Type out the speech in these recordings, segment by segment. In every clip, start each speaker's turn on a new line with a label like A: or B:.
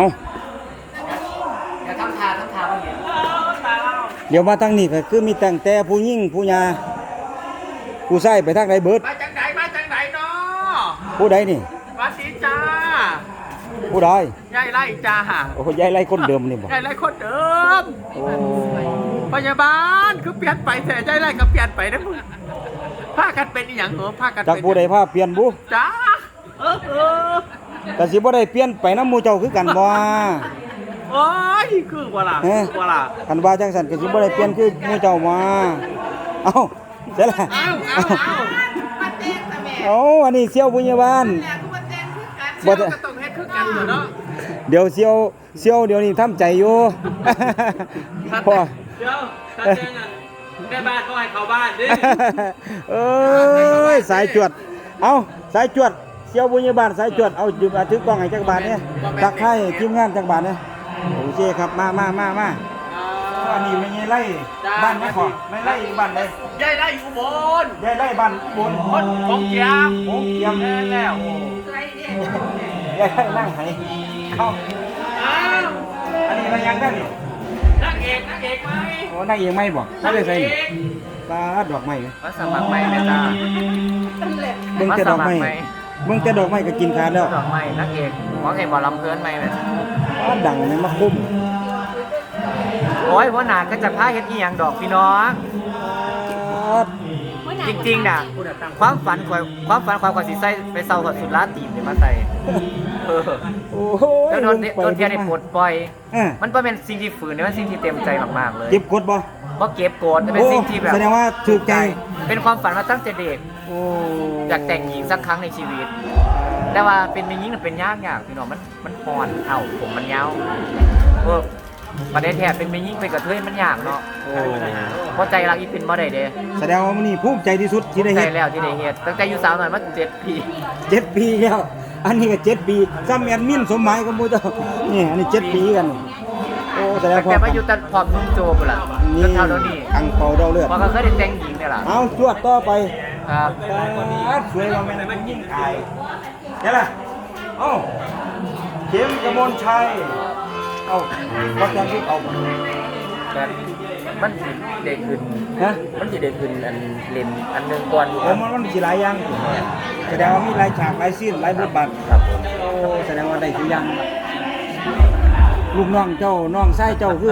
A: เอา
B: อย่าทำทาทำทาบางอย่าง
A: เดี๋ยวมาทางนี้ก็คือมีแต่งแต่ผู้หญิงผู้หญาผู้ชายไปทางใดเบิด
B: มาจังไหนมาจังไหนเนาะ
A: ผู้ใดนี่
B: มาสีจ้า
A: ผู้ใด
B: ยายไล่จ้า
A: โอ้ยายไล่คนเดิมนี่บ่
B: ยายไล่คนเดิม
A: โอ้
B: พยาบาลคือเปลี่ยนไปแต่ยายไล่ก็เปลี่ยนไปนะมึงพากันเป็นอหย่างเหรอพากัน
A: จาก
B: เป็น
A: ผู้ใดพาเปลี่ยนบุ
B: จ้าเออเออ
A: แต่สิบ่ได้เปลี่ยนไปนำหมู่เจ้าคือกันบ่
B: โอ้ยคือว่าล่ะ
A: เอ๊ะ
B: คือว่าล่ะ
A: คันว่าจังซั่นก็สิบ่ได้เปลี่ยนคือหมู่เจ้ามาเอ้าเสร็จละ
B: อ้าวอ้าวอ้าว
C: มาเต้นแต่แม่
A: เอ้าอันนี้เสี่ยวผู้ใหญ่บ้าน
C: แม่ก็มาเต้นคือกัน
A: บ่
B: เจ้า
A: ได้
B: ก็ต้องเฮ็ดคือกันอยู่เนาะ
A: เดี๋ยวเสี่ยวเสี่ยวเดี๋ยวนี้ทำใจอยู่ พ่อ
B: เดี๋ยวถ้าเจอกันแม่บ้านก็ให้เข้าบ้านดิ
A: เอ้ยสายจวด เอาสายจวด เสี่ยวบุญญาบาลสายจวดเอาจุดมาถือกล้องให้จักบาทเนี่ยตักให้ทีมงานจักบาทเนี่ยโอเคครับมามามามาอันนี้ไม่ใช่ไล่บ้านไม่ขอไม่ไล่บ้านใด
B: ยายไล่อยู่บน
A: ยายไล่บ้านบน
B: คนของเกียม
A: โอ้เกียม
B: แม่แล้ว
C: ไรเนี่ย
A: ยายไล่นั่งไหเข้า
B: อ้าว
A: อันนี้อะไรยังได้นี่
B: นักเอกนักเอกไหม
A: โอ้นั่งเองไม่บอกไม่ได้ใส่นี่ตาดอกไม้ไหม
B: มาสมัครใหม่ไหมจ้า
A: เบิ่งแต่ดอกไม้ เบิ่งแต่ดอกไม้ก็กินขาดแล้ว
B: ดอกใหม่นักเอกหมอเอกบอลำเพื่อนใหม่ไหม
A: อ้าดังไหมมาคุ้ม
B: โอ้ยว่าหนาก็จะพาเฮ็ดอีหยังดอกพี่น้องจริงๆน่ะความฝันข่อยความฝันความก่อนสิใส่ไปเซากับสุราตีนเลยมาใส่เออ
A: โอ้โห
B: แล้วโดนโดนเทียนได้ปลดปล่อย
A: เออ
B: มันบ่เป็นสิ่งที่ฝืนเนี่ยมันสิ่งที่เต็มใจมากๆเลย
A: เก็บกดบ่
B: บ่เก็บโกรธแต่เป็น
A: โอ้
B: สิ่งที่แบบ
A: แสดงว่าถูกใจ
B: เป็นความฝันมาตั้งแต่เด็ก
A: โอ้
B: อยากแต่งหญิงสักครั้งในชีวิต แต่ว่าเป็นเป็นหญิงน่ะเป็นยากยากพี่น้องมันมันพอนเอ้าผมมันยาวเออประเด็นแท้เป็นเป็นหญิงเป็นกระเทยมันยากเนาะ
A: โอ้
B: เพราะใจรักอีเป็นบ่ได้เด้
A: แสดงว่ามันนี่ภูมิใจที่สุดที่ได้
B: ใจ
A: เห็น
B: แล้วที่ได้เฮ็ดตั้งแต่อยู่สาวหน่อยมาเจ็ดปี
A: เจ็ดปีแล้ว อันนี้ก็เจ็ดปีซ้ำแอนมินสมหมายกับมูเจ้านี่อันนี้เจ็ดปีกันโอ้แสดง
B: ตั้ง
A: ควา
B: แต่
A: ม
B: มาอยู่ตัดพร้อมนุ่มโจบุล่ะจนเท่าเดี๋ยวนี้
A: อังเปาเดาเลือด
B: พอก็เคยได้แต่งหญิงเนี่ยล่ะ
A: เอาจวดต่อไป
B: ครับ
A: ปาดสวยว่าแม่นมันยิ่งอายเดี๋ยวล่ะเอ้าเข็มกระมวลชัย เอ้าก็จะรีบเอา
B: แบบมันสิเด็กขึ้น
A: ฮะ
B: มันสิเด็กขึ้นอันเล่นอันหนึงก่อน
A: โอ้มันมันสิหลายอย่างแสดงว่ามีหลายฉากหลายซีนหลายบทบาท
B: ครับผม
A: โอ้แสดงว่าได้สุอย่างลูกน้องเจ้าน้องชายเจ้าคือ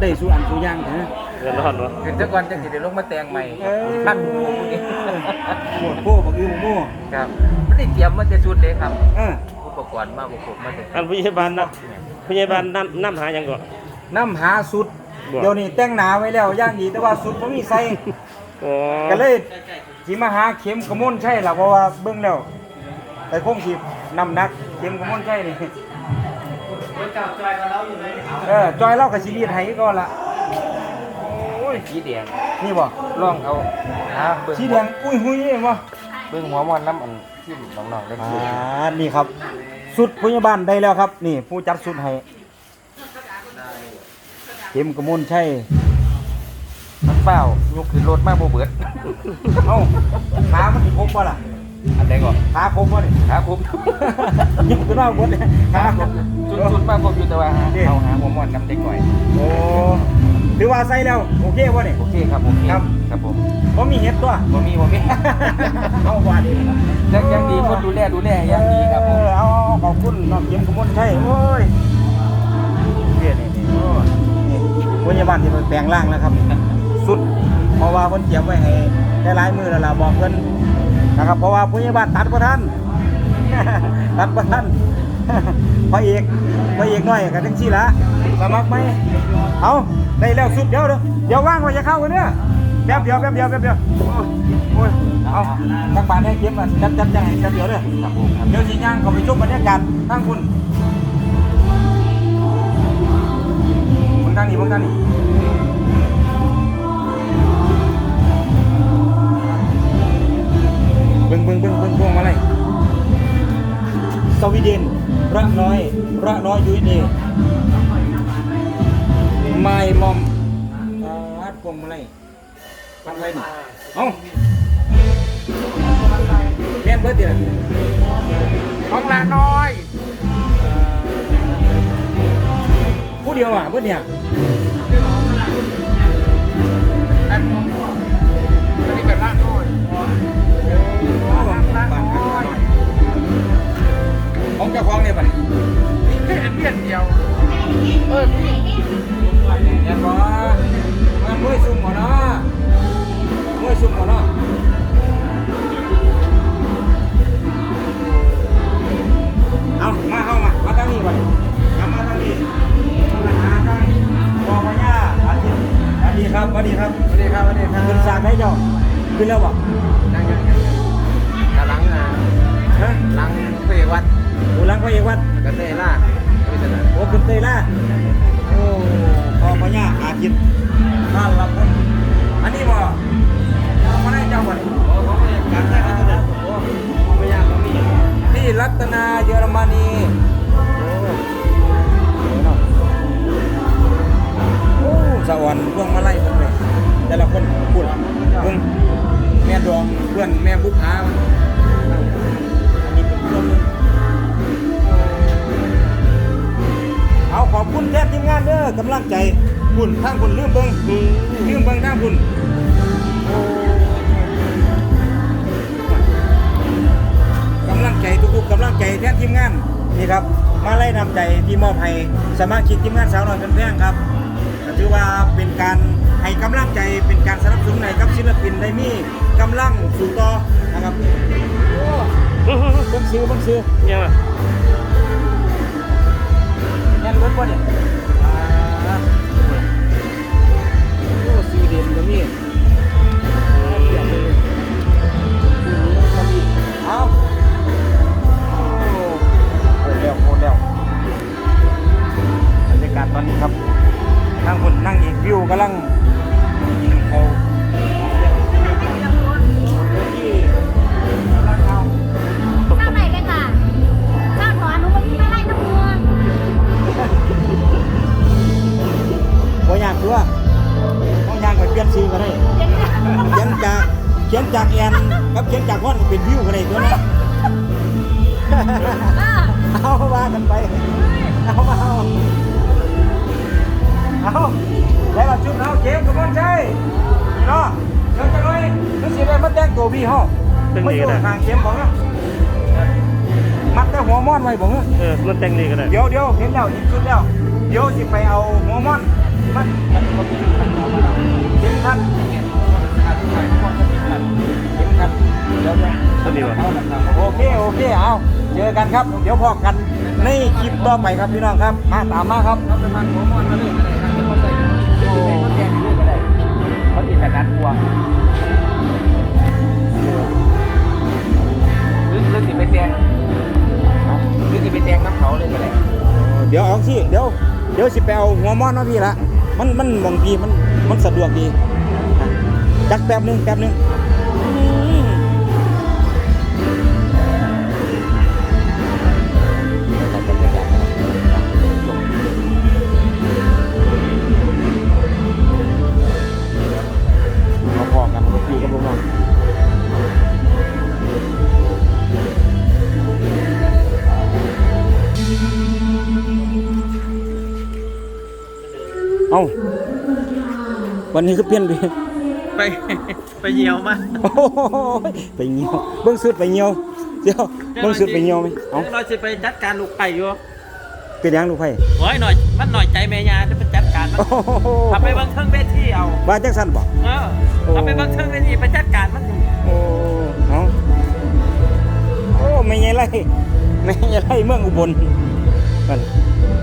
A: ได้สุอันสุอย่างนะ
B: เงินรอดวะขึ้นจักวันจังสิได้ลงมาแต่งใหม่
A: เออ
B: ท่านหมูนี้
A: หมดโป้บักอือบักโม่
B: ครับไมันได้เตรียมมาแต่ชุดเลยครับ
A: เออ
B: อุปกรณ์มาบ่ครบมาแต่
D: อันผู้ใหญ่บ้านนะผู้ใหญ่บ้านน้ำน้ำหาหยังก่อน
A: น้ำหาสุด
D: บ่
A: เดี๋ยวนี้แต่งหนาไว้แล้วอย่างดีแต่ว่าสุดบ่มีใส่
D: อ๋อ
A: ก็เลยสิมาหาเข็มกระมนใช่ล่ะเพราะว่าเบิ่งแล้วแต่คงสินำหนักเข็มกระมนใช่นี่
B: เจ้าจอยเราอยู่เลย
A: เออจอยเล่ากับชีวิตให้ก่อนละ
B: ยสีแดง
A: นี่บ่
B: ลองเอาหาเบิ่ง
A: สีแดงอุ้ยหุยเองบ่
B: เบิ่งหัวมอนน้ำอันที่น้องๆได้
A: อ่
B: กินา
A: นี่ครับสุดพยาบาลได้แล้วครับ นี่ผู้จัดสุดให้เข็มกระมนใช่
B: มันเปล่ายกขึ้นรถมาบ่เบิด
A: เอ้าขามันสิครบบ่ล่ะ
B: อันใดก่อน
A: ขาครบบ่นี่
B: หาผม
A: ยกขึ้นมาหมดเลยขาครบ
B: จุด
A: ใส่แล้วโอเคบ่นี่
B: โอเคครับโอเค
A: ครับ
B: ครับผม
A: บ่มีเห็ดตัว
B: บ่มีบ่มี
A: เอาว่าดี
B: ยังยังดีคนดูแลดูแลยังดีครับผม
A: เออเอาเอาขอบคุณน้องเข็มกระมนใช่โอ้ยเรียนี่นี่โอ้ยนี่พยาบาลที่มันแปลงร่างแล้วครับ สุด เพราะว่าเพิ่นเตรียมไว้ให้ได้หลายมือแล้วล่ะบอกเพิ่นนะครับ เพราะว่าพยาบาลตัดบ่ทันตัดบ่ทันพระเอกพระเอกน้อยก็จังซี่ล่ะ สมัครไหมเอาได้แล้วสุดเดี๋ยวเด้อเดี๋ยวว่างไว้จะเข้ากันเด้อแป๊บเดียวแป๊บเดียวแป๊บเดียวโอ้ยเอาจักบาทให้เก็บอะจัดจัดจัดให้จัดเดี๋ยวเด้อ
B: ครับผมครับ
A: เดี๋ยวสิย่างเขาไปชมบรรยากาศทางคุณมึงทางนี้มึงทางนี้เบิ่งเบิ่งเบิ่งเบิ่งพวงมาลัยสวีเดนระน้อยระน้อยยูเอไม่ มอมอาดพวงมาลัยทำไรนี่เอ้าแม่นเบิดเดียว
B: ของลาน้อย
A: มดียวอะเพื่อนเนี่ย
B: อันอันนี้เป็นร่างน้อย
A: ขึ้นแล้วบ่
B: ยังยังยังกำลังอะ
A: ฮะ
B: ลังเปรวัด
A: โอ้หลังพระเอกวัด
B: กันเตล่าไม่ใช่นะ
A: โอ้คุณเตยล่าโอ้พอพญาอาทิตย์ท่านละคนอันนี้บ่เอามาได้เจ้าบ่นี่
B: โอ้เขาไม่การแท้กันเลยโอ้เขาไม่ยากเขาไม่ยาก
A: นี่รัตนาเยอรมนีโอ้สวยเนาะโอ้สวรรค์พวงมาลัยเพิ่นเลยแต่ละคนพูด เพิ่งแม่ดองเพื่อนแม่บุกหาอันนี้เป็นเครื่องมือเอาขอบคุณแทนทีมงานเด้อกำลังใจคุณทางคุณลืมเบิ่ง
D: อืม
A: ลืมเบิ่งทางคุณกำลังใจทุกๆกำลังใจแทนทีมงานนี่ครับ มาไล่นำใจที่มอบให้สมาชิกทีมงานสาวน้อยเป็นแพงครับก็ ถือว่าเป็นการให้กำลังใจเป็นการสนับสนุนให้กับศิลปินได้มีกำลังสู่ต่อนะครับโอ้เบิ่งซื้อเบิ่งซื้อ
D: ยังไง
A: แน่นเบิดบ่เนี่ยอ่าโอ้ซีเดนก็มี แล้วก็ชุดเอาเกมกับมันใช่เนาะเดี๋ยวจะน้อยนึกสิได้มาแต่งตัวพี่เฮาไม่อยู่ห่างเข็มของเนาะมัดแต่หัวม้อนไว้บ่เนาะ
D: เออมันแต่งนี่ก็ได้
A: เดี๋ยวเดี๋ยวเห็นแล้วอีกชุดแล้ว เดี๋ยวสิไปเอาหัวม่อนมันมันมันเห็นท่านเห็นท่านเห็นท่านเดี๋ยวเดี๋ยว
D: สวัสดีวะ
A: โอเค โอเค เอาเจอกันครับ เดี๋ยวพอกันในคลิปต่อไปครับพี่น้องครับ มาตามมาครับ
B: เขาติดแต่นัดกลัวหรือหรือสิไปแตงหรือสิไปแตงน้ำเขาเลยก็ได้
A: เดี๋ยวเอาสิเดี๋ยวเดี๋ยวสิไปเอาหัวมอนเนาะพี่ละมันมันบางทีมันมันสะดวกดีจักแป๊บนึงแป๊บนึง วันนี้ก็เปลี่ยนไป
B: ไปไปเหี่ยวมา
A: โอ้โหไปเงียวเบิ้งสุดไปเงียวเดี๋ยวเบิ้งสุดไปเงียวไหมเอ้า
E: เราจะไปจัดการลูกไก่อยู่
A: เป็นยังลูกไผ่
E: โอ้ยหน่อยมันหน่อยใจแม่ยาจะไปจัดการมัน
A: โอ้โห
E: ทำไปเบิ่งเครื่องเวทีเอา
A: ว่าจังสันบอก
E: เออทำไปเบิ่งเครื่องเวทีไปจัดการมัน
A: โอ้เอ้าโอ้ไม่ไงไรไม่ไงไรเมืองอุบลมัน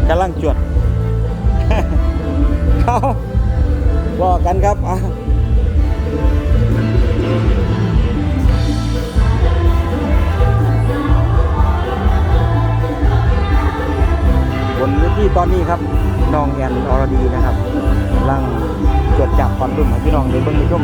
A: กำลังจวด บอกกันครับอะบนเวทีตอนนี้ครับน้องแอนอรดีนะครับกำลังจดจับความรุ่มของพี่น้องในเบิ้งในช่วง